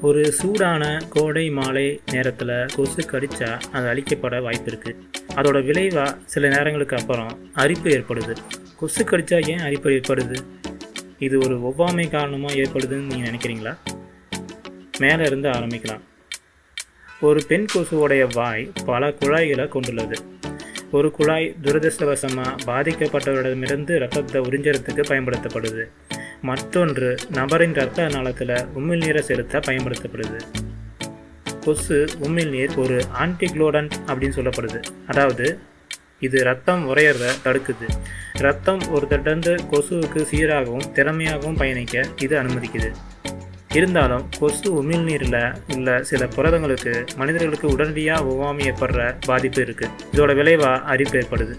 ஒரு சூடான கோடை மாலை நேரத்தில் கொசு கடித்தா அது அழிக்கப்பட வாய்ப்பு இருக்குது அதோட விளைவாக சில நேரங்களுக்கு அப்புறம் அரிப்பு ஏற்படுது. கொசு கடித்தா ஏன் அரிப்பு ஏற்படுது? இது ஒரு ஒவ்வாமை காரணமாக ஏற்படுதுன்னு நீங்கள் நினைக்கிறீங்களா? மேலே இருந்து ஆரம்பிக்கலாம். ஒரு பெண் கொசுவோடைய வாய் பல குழாய்களை கொண்டுள்ளது. ஒரு குழாய் துரதிருஷ்டவசமாக பாதிக்கப்பட்டவரிடமிருந்து ரத்தத்தை உறிஞ்சறதுக்கு பயன்படுத்தப்படுது. மற்றொன்று நபரின் இரத்த நாளத்தில் உமிழ்நீரை செலுத்த பயன்படுத்தப்படுது. கொசு உமிழ்நீர் ஒரு ஆன்டிக்ளோடன்ட் அப்படின்னு சொல்லப்படுது. அதாவது இது ரத்தம் உறையிறத தடுக்குது. ரத்தம் ஒரு தட்டந்து கொசுவுக்கு சீராகவும் திறமையாகவும் பயணிக்க இது அனுமதிக்குது. இருந்தாலும் கொசு உமிழ்நீரில் உள்ள சில புரதங்களுக்கு மனிதர்களுக்கு உடனடியாக ஒவ்வாமை ஏற்படுற பாதிப்பு இருக்குது இதோட விளைவாக அரிப்பு ஏற்படுது.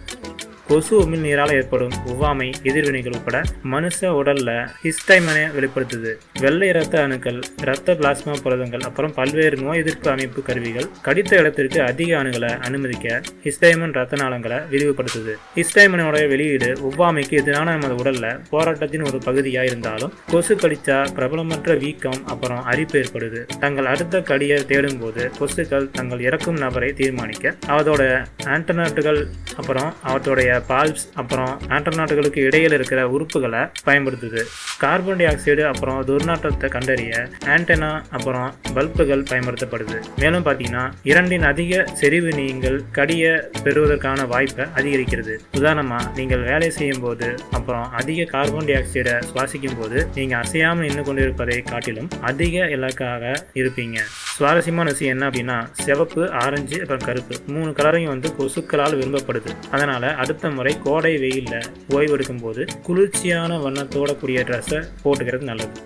கொசு உமிழ்நீரால் ஏற்படும் ஒவ்வாமை எதிர்வினைகள் உட்பட மனுஷ உடல்ல ஹிஸ்டைமனை வெளிப்படுத்துது. வெள்ளை இரத்த அணுக்கள் இரத்த பிளாஸ்மா புரதங்கள் அப்புறம் பல்வேறு நோய் எதிர்ப்பு அமைப்பு கருவிகள் கடித்த இடத்திற்கு அதிக அணுகளை அனுமதிக்க ஹிஸ்டைமன் ரத்த நாளங்களை விரிவுபடுத்துது. ஹிஸ்டைமனோட வெளியீடு ஒவ்வாமைக்கு எதிரான நமது உடல்ல போராட்டத்தின் ஒரு பகுதியா இருந்தாலும் கொசு கடிச்சா பிரபலமற்ற வீக்கம் அப்புறம் அரிப்பு ஏற்படுது. தங்கள் அடுத்த கடியை தேடும் போது கொசுக்கள் தங்கள் இறக்கும் நபரை தீர்மானிக்க அதோட ஆண்டனாட்டுகள் அப்புறம் அவற்றோடைய பால்ப்ஸ் அப்புறம் ஆண்டர்நாட்டுகளுக்கு இடையில் இருக்கிற உறுப்புகளை பயன்படுத்துது. கார்பன் டை ஆக்சைடு அப்புறம் துர்நாற்றத்தை கண்டறிய ஆண்டனா அப்புறம் பல்புகள் பயன்படுத்தப்படுது. மேலும் பார்த்தீங்கன்னா இரண்டின் அதிக செறிவு நீங்கள் கடிய பெறுவதற்கான வாய்ப்பை அதிகரிக்கிறது. உதாரணமாக நீங்கள் வேலை செய்யும் போது அப்புறம் அதிக கார்பன் டை ஆக்சைடை சுவாசிக்கும் போது நீங்கள் அசையாமல் நின்று கொண்டிருப்பதை காட்டிலும் அதிக இலக்காக இருப்பீங்க. சுவாரஸ்யமான விஷயம் என்ன அப்படின்னா சிவப்பு ஆரஞ்சு அப்புறம் கருப்பு. மூணு கலரையும் வந்து கொசுக்களால் விரும்பப்படுது. அதனால அடுத்த முறை கோடை வெயிலில் ஓய்வெடுக்கும் போது குளிர்ச்சியான வண்ணத்தோட கூடிய ட்ரெஸ்ஸை போட்டுக்கிறது நல்லது.